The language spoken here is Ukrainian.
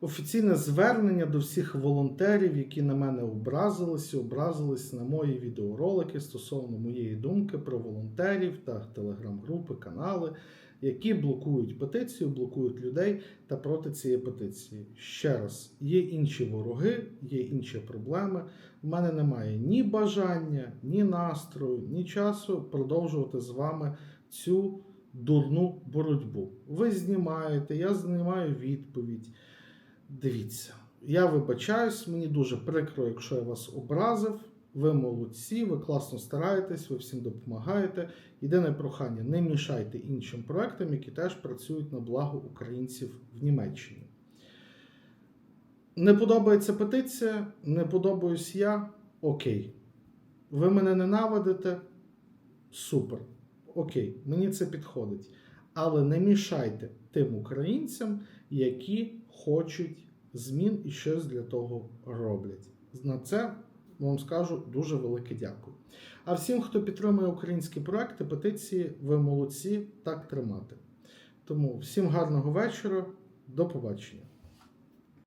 офіційне звернення до всіх волонтерів, які на мене образилися, образились на мої відеоролики стосовно моєї думки про волонтерів та телеграм-групи, канали, які блокують петицію, блокують людей та проти цієї петиції. Ще раз, є інші вороги, є інші проблеми. У мене немає ні бажання, ні настрою, ні часу продовжувати з вами цю дурну боротьбу. Ви знімаєте, я знімаю відповідь. Дивіться, я вибачаюсь, мені дуже прикро, якщо я вас образив. Ви молодці, ви класно стараєтесь, ви всім допомагаєте. Єдине прохання: не мішайте іншим проектам, які теж працюють на благо українців в Німеччині. Не подобається петиція, не подобаюсь я. Окей. Ви мене ненавидите? Супер. Окей, мені це підходить. Але не мішайте тим українцям, які хочуть змін і щось для того роблять. На це вам скажу дуже велике дякую. А всім, хто підтримує українські проекти, петиції, ви молодці, так тримати. Тому всім гарного вечора, до побачення.